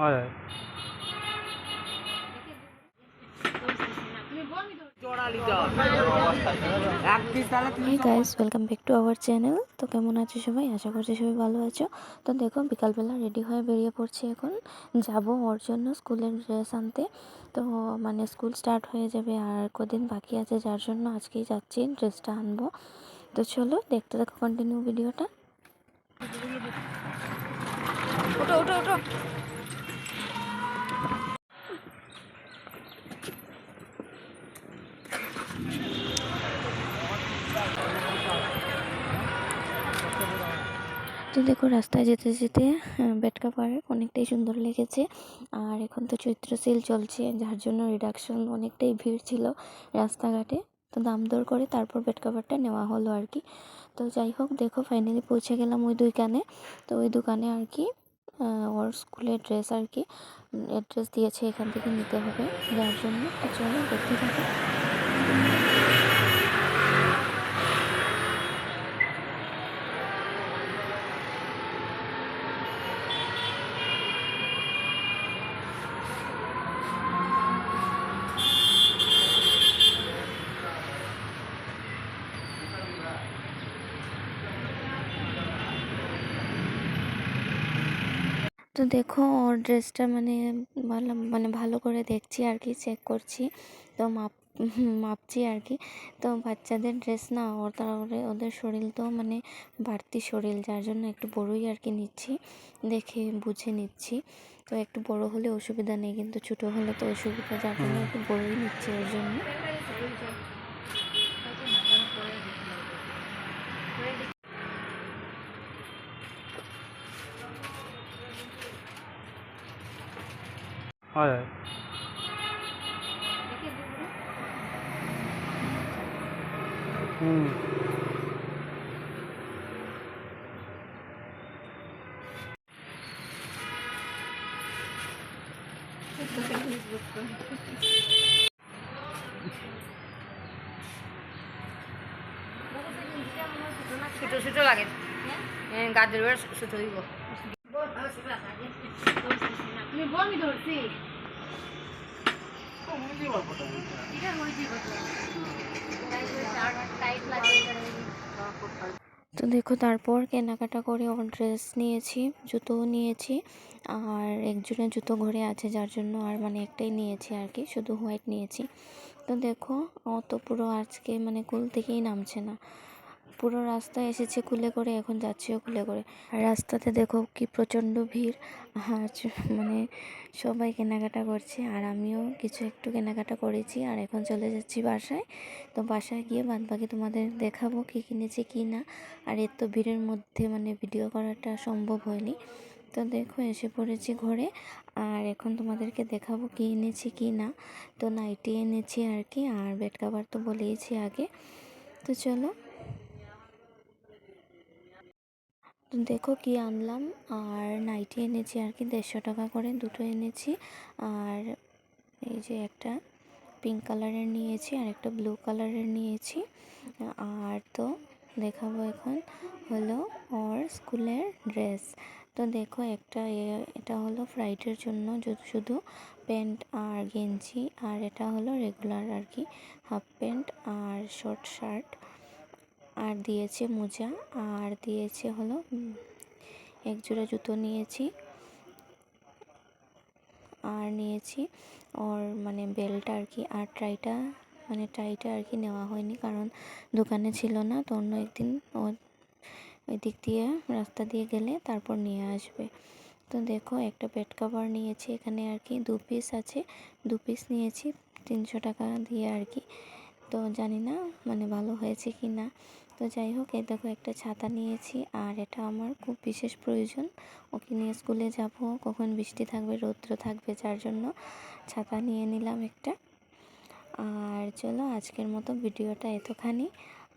হয় হয়। Guys welcome back to our channel তো কেমন আছো সবাই? আশা করছি সবাই ভালো আছো। তো দেখো বিকালবেলা রেডি হয়ে বেরিয়ে পড়ছি এখন। যাব ওর জন্য স্কুলের ড্রেস আনতে। তো মানে স্কুল স্টার্ট হয়ে যাবে আর কদিন বাকি আছে যার জন্য আজকেই যাচ্ছি ড্রেসটা আনব। তো চলো দেখতে দেখো কন্টিনিউ ভিডিওটা ওটো ওটো ওটো তো দেখো, রাস্তায় যেতে যেতে বেটকা পার্ক অনেকটাই সুন্দর লেগেছে। আর এখন তো চৈত্র সেল চলছে, যার জন্য রিডাকশন অনেকটাই ভিড় ছিল রাস্তাঘাটে। তো দাম দর করে তারপর বেড কাভারটা নেওয়া হলো আর কি। তো যাই হোক, দেখো ফাইনালি পৌঁছে গেলাম ওই দোকানে। তো ওই দোকানে আর কি ওর স্কুলের ড্রেস আর কি অ্যাড্রেস দিয়েছে এখান থেকে নিতে হবে। যার জন্য চলো দেখতে থাকো। তো দেখো ওর ড্রেসটা মানে ভালো মানে ভালো করে দেখছি আর কি চেক করছি। তো মাপ মাপছি আর কি। তো বাচ্চাদের ড্রেস না ওরা ওরে- ওদের শরীর তো মানে বাড়তি শরীর যার জন্য একটু বড়ই আর কি নিচ্ছি দেখে বুঝে নিচ্ছি। তো একটু বড় হলে অসুবিধা নেই কিন্তু ছোট হলে তো অসুবিধা যার জন্য একটু বড়ই নিচ্ছি ওর জন্য। হয় হয়। হুম। ছোট ছোট লাগে। গাছের বেড়া ছোট হইব তুমি বমি ধরছি। তো দেখো তারপর কেনাকাটা করে ওর ড্রেস নিয়েছি জুতোও নিয়েছি আর একজনের জুতো ঘরে আছে যার জন্য আর মানে একটাই নিয়েছি আর কি শুধু হোয়াইট নিয়েছি। তো দেখো অত পুরো আজকে মানে কুল থেকেই নামছে না। পুরো রাস্তায় এসেছে কুলে করে, এখন যাচ্ছেও কুলে করে। আর রাস্তাতে দেখো কি প্রচণ্ড ভিড়। আর মানে সবাই কেনাকাটা করছে, আর আমিও কিছু একটু কেনাকাটা করেছি, আর এখন চলে যাচ্ছি বাসায়। তো বাসায় গিয়ে বাদ বাকি তোমাদের দেখাবো কী কিনেছি কী না। আর এর তো ভিড়ের মধ্যে মানে ভিডিও করাটা সম্ভব হয়নি। তো দেখো এসে পড়েছি ঘরে, আর এখন তোমাদেরকে দেখাবো কী এনেছি কী না। তো নাইটি এনেছি আর কি, আর বেড কাভার তো বলেইছি আগে। তো চলো তো দেখো কি আনলাম। আর নাইটি এনেছি আর কি, দেড়শো টাকা করে দুটো এনেছি। আর এই যে একটা পিঙ্ক কালারের নিয়েছি আর একটা ব্লু কালারের নিয়েছি। আর তো দেখাবো এখন হলো ওর স্কুলের ড্রেস তো দেখো একটা এটা হলো ফ্রাইডের জন্য শুধু প্যান্ট আর গেঞ্জি। আর এটা হলো রেগুলার আর কি হাফ প্যান্ট আর শর্ট শার্ট আর দিয়েছে মোজা, আর দিয়েছে হলো এক জোড়া জুতো নিয়েছি। আর নিয়েছি ওর মানে বেল্ট আর কি, আর ট্রাইটা মানে ট্রাইটা আর কি নেওয়া হয়নি কারণ দোকানে ছিল না, তো অন্য একদিন ও ওই দিক দিয়ে, রাস্তা দিয়ে গেলে তারপর নিয়ে আসবে। তো দেখো, একটা বেড কভার নিয়েছি এখানে আর কি, দু পিস আছে, দু পিস নিয়েছি, তিনশো টাকা দিয়ে আর কি। তো জানি না মানে ভালো হয়েছে কি না। তো যাই হোক, এই দেখো একটা ছাতা নিয়েছি আর এটা আমার খুব বিশেষ প্রয়োজন। ওকে নিয়ে স্কুলে যাব, কখন বৃষ্টি থাকবে, রৌদ্র থাকবে যার জন্য ছাতা নিয়ে নিলাম একটা। আর চলো আজকের মতো ভিডিওটা এতখানি,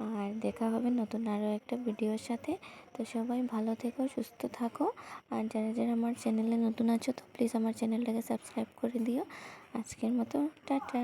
আর দেখা হবে নতুন আরও একটা ভিডিওর সাথে। তো সবাই ভালো থেকো, সুস্থ থাকো। আর যারা যারা আমার চ্যানেলে নতুন আছো, তো প্লিজ আমার চ্যানেলটাকে সাবস্ক্রাইব করে দিও। আজকের মতো, টাটা।